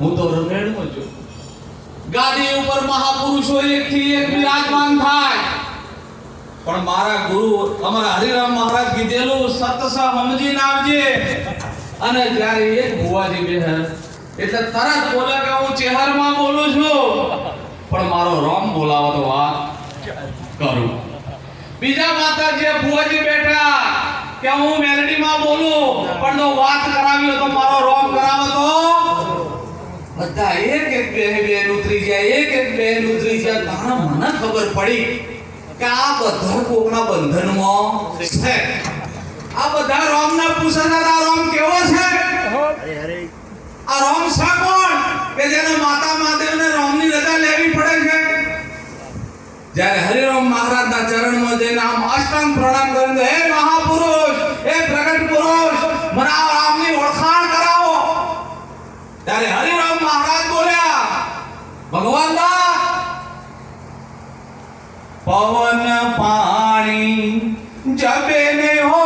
હું તો રમેડમાં ગાદી ઉપર મહાપુરુષો એકથી એક બિરાજમાન થાય. પણ મારા ગુરુ, અમારા હરિરામ મહારાજ કીધેલું સત્ય સમજીને આવજે અને જ્યારે એક ભુવાજી બેહર એટલે તરત બોલે કે હું ચેહરમાં બોલું છું. પણ મારો રોમ બોલાવો તો વાત કરું. બીજા માતાજી ભુવાજી બેઠા કે હું મેલડીમાં બોલું, પણ તો વાત કરાવી તો મારો રોમ કરાવો તો. બધા એક એક બે બેન ઉતરી જાય એક એક બેન ઉતરી જાય તારા મને ખબર પડી કે આ બધા કોકના બંધનમાં છે. આ બધા રોમના પૂછના આ રોમ કેવો છે? આ રોમ છે કોણ? કે જેને માતા મહાદેવને રોમની રજા લેવી પડે છે? જ્યારે હરિરામ મહારાજના ચરણમાં જઈને આમ અષ્ટાંગ પ્રણામ કરીને હે મહાપુરુષ, હે પ્રગટ પુરુષ, મને આ રામની ઓળખાણ કરાવો. ત્યારે હરિરામ મહારાજ બોલ્યા, ભગવાન દા, પવન, પાણી જબે ને હોતા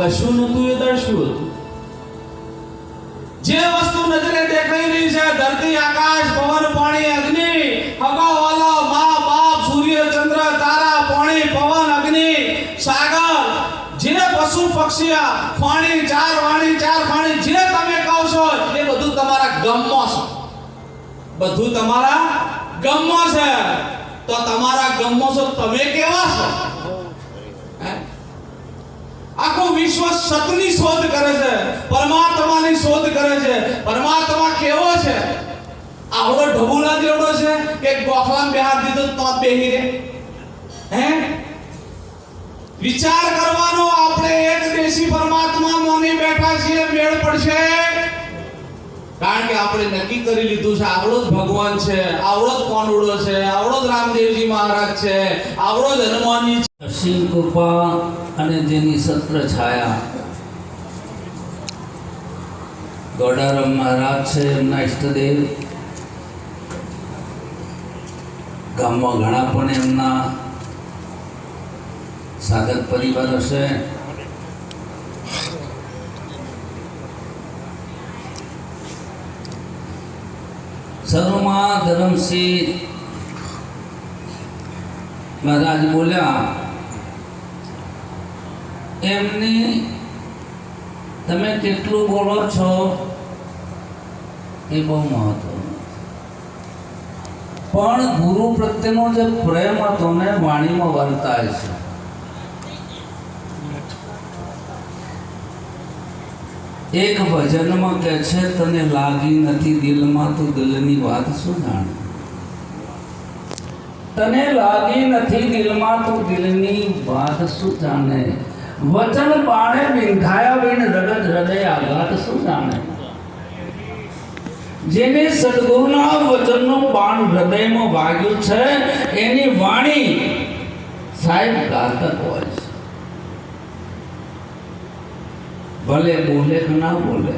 કશું નતું એ દર્શ્યું જે વસ્તુ નજરે દેખાઈ રહી છે, ધરતી, આકાશ, પવન, પાણી, અગ્નિ હવાવાલા મા, બાપ, સૂર્ય, ચંદ્ર, તારા, પાણી, પવન, અગ્નિ, સાગર, જે પશુ, પક્ષી પાણી ચાર વાણી, ચાર પાણી જે તમે કહો છો, એ બધું તમારા ગમમાં છે. બધું તમારા ગમમાં છે. તો તમારા ગમમાં છો તમે કેવા છો? આખું વિશ્વ સતની શોધ કરે છે. પરમાત્માની શોધ કરે છે. પરમાત્મા કેવો છે? આવડો ઢબુલા જેવડો છે કે ગોખલામાં બિહાર દીધો તો બેહી રે હે? વિચાર કરવાનો આપણે એક દેશી પરમાત્મા મોની બેઠા છીએ, મેળ પડશે. કારણ કે આપણે નક્કી કરી લીધું છે, આવડો જ ભગવાન છે, આવડો જ કોનુડો છે, આવડો જ રામદેવજી મહારાજ છે, આવડો જ હનુમાનજી છે. કૃપા અને જેની સત્ર છાયા. ગોડારામ મહારાજ છે, એમના ઇષ્ટદેવ ગામમાં ઘણા પણ એમના સાધક પરિવાર હશે. શરૂમાં ધરમસિંહ મહારાજ બોલ્યા, એમની તમે કેટલું બોલો છો એ બહુ મહત્વનું પણ ગુરુ પ્રત્યેનો જે પ્રેમ હતો ને વાણીમાં વર્તાય છે. એક ભજનમાં કહે છે, તને લાગી નથી દિલમાં તો દિલની વાત શું જાણે? તને લાગી નથી દિલમાં તો દિલની વાત શું જાણે? વચન પાણે વિંધાયા વિન રગત હૃદય આઘાત શું જાણે? જેને સદગુરુના વચનનું બાણ હૃદયમાં વાગ્યું છે, એની વાણી સાહેબ ઘાતક હોય છે. ભલે બોલે કે ના બોલે.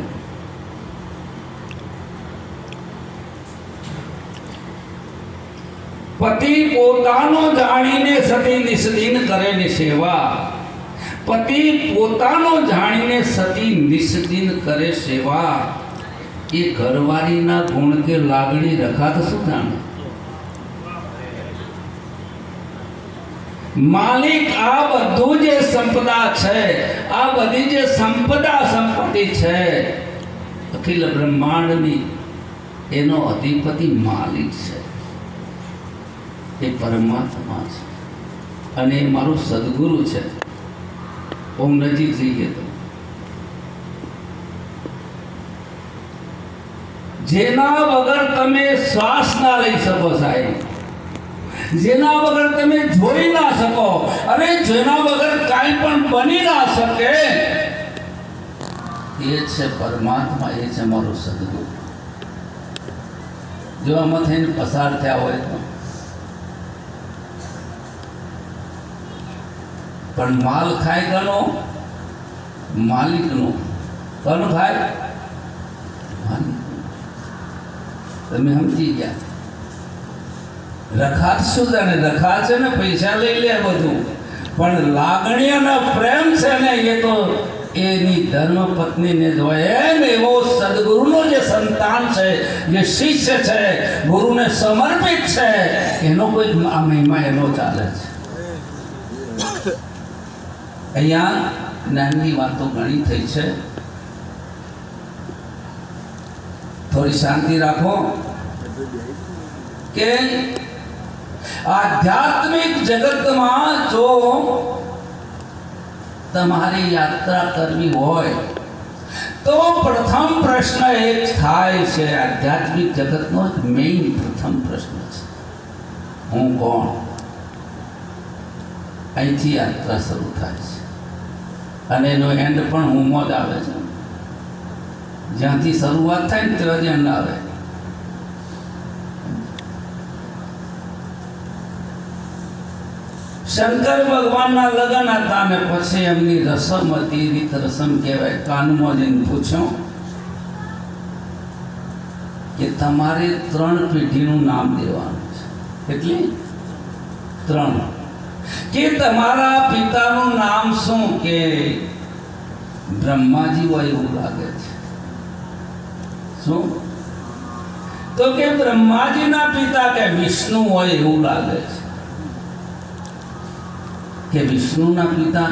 પતિ પોતાનો જાણીને સતી નિસ્દિન કરે ને સેવા. પતિ પોતાનો જાણીને સતી નિસ્દિન કરે સેવા. એ ઘરવાળીના ગુણ કે લાગણી રખાત શું જાણે? માલિક આ બધું જે સંપદા છે, આ બધી જે સંપદા સંપત્તિ છે, અખિલ બ્રહ્માંડની, એનો અધિપતિ માલિક છે. એ પરમાત્મા છે. અને એ મારું સદગુરુ છે. ઓમ નજીક જઈએ તો. જેના વગર તમે શ્વાસ ના લઈ શકો સાહેબ. જેના વગર તમે જોઈ ના શકો. અને જેના વગર કાંઈ પણ બની ના શકે. એ છે પરમાત્મા, એ છે મારું સદગુરુ. જો આમાં થઈને પસાર થયા હોય તો. પણ માલ ખાય ગનો માલિકનો. કોનો ખાય? તમે સમજી ગયા. રખાત જ અને રખા છે ને, પૈસા લઈ લે બધું. પણ લાગણી અને પ્રેમ છે ને, એ તો એની ધર્મ પત્નીને જ હોય એમ એવો સદગુરુનો જે સંતાન છે, જે શિષ્ય છે, ગુરુને સમર્પિત છે, એનો કોઈ આ મહિમા એનો ચાલે છે. અહીંયા જ્ઞાનની વાતો ઘણી થઈ છે. થોડી શાંતિ રાખો. કે આધ્યાત્મિક જગતમાં જો તમારી યાત્રા કરવી હોય, તો પ્રથમ પ્રશ્ન એ થાય છે, આધ્યાત્મિક જગતનો જ મેઇન પ્રથમ પ્રશ્ન છે. હું કોણ? અહીંથી યાત્રા શરૂ થાય છે. અને એનો એન્ડ પણ હુંમાં જ આવે છે. જ્યાંથી શરૂઆત થાય ને ત્યાં જ એન્ડ આવે. શંકર ભગવાનના લગ્ન હતા ને પછી એમની રસમ હતી, રીત રસમ કહેવાય. કાનમાં જઈને પૂછો કે તમારે ત્રણ પેઢીનું નામ દેવાનું છે. એટલે ત્રણ. કે તમારા પિતાનું નામ શું કે બ્રહ્માજી હોય એવું લાગે છે. શું? તો કે બ્રહ્માજીના પિતા કે વિષ્ણુ હોય એવું લાગે છે. કે વિષ્ણુના પિતા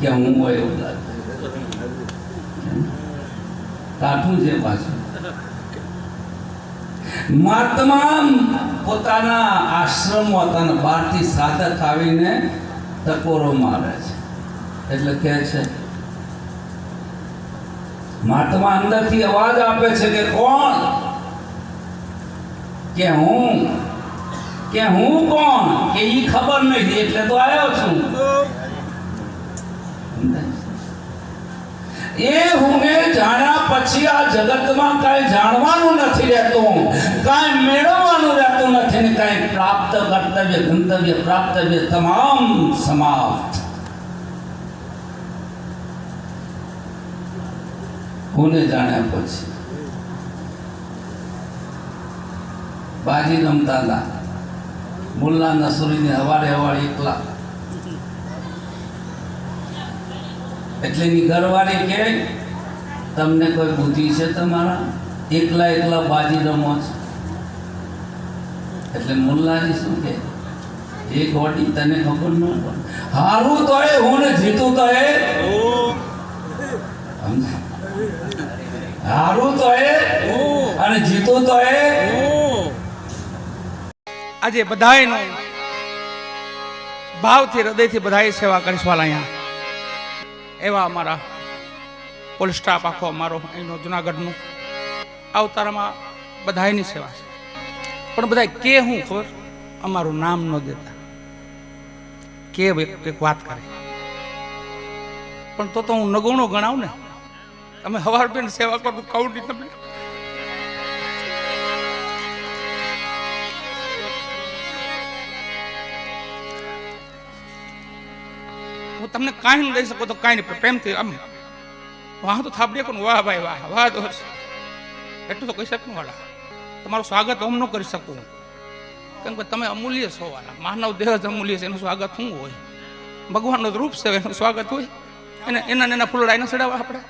કે હું હોય કાઠું છે પાછું. મહાત્મા પોતાના આશ્રમ હતા બહારથી સાધક આવીને ટકોરો મારે છે. એટલે કહે છે મહાત્મા અંદરથી અવાજ આપે છે કે કોણ? કે હું? કે હું કોણ? કે ઈ ખબર નથી એટલે તો આવ્યો છું. એ હું જાણ્યા પછી આ જગતમાં કાંઈ જાણવાનું નથી રહેતું. કાંઈ મેળવવાનું રહેતું નથી ને કાંઈ પ્રાપ્ત કર્તવ્ય, ગંતવ્ય, પ્રાપ્તવ્ય તમામ સમાપ્ત. કોને જાણ્યા પછી. બાજી રમતા હતા. મુલ્લા નસુરીને અવાડે અવાડે એકલા. એટલે એની ઘરવાળી કે તમને કોઈ બુદ્ધિ છે તમારા? એકલા એકલા બાજી રમો છો. એટલે મુલ્લાજી શું કે એ ગોડી તને ખબર ન હારું તો એ, હું ને જીતું તો એ? હારું તો એ અને જીતું તો એ. આજે બધાયનો ભાવથી, હૃદયથી બધાએ સેવા કરીશવાલા અહીંયા. એવા અમારા પોલીસ સ્ટાફ આખો અમારો અહીંનો જુનાગઢનું. અવતારમાં બધાયની સેવા છે. પણ બધા કે હું ખબર? અમારું નામ ન દેતા. કે એક વાત કરે. પણ તો તો હું નગુણો ગણાવ ને. તમે હવાર બેન સેવા કરું કહું નહીં તમને. તમને કાંઈ ન દઈ શકો તો કાંઈ નહીં. પ્રેમથી આમ વાહ તો થાપડીએ પણ વાહ ભાઈ વાહ વાહ તો એટલું તો કહી શકું વાળા તમારું સ્વાગત હું ન કરી શકું. કેમ કે તમે અમૂલ્ય છો વાળા માનવ દેહ જ અમૂલ્ય છે, એનું સ્વાગત શું હોય? ભગવાનનું રૂપ છે, એનું સ્વાગત હોય. એને એના એના ફૂલડા એને ચડાવવા આપણે.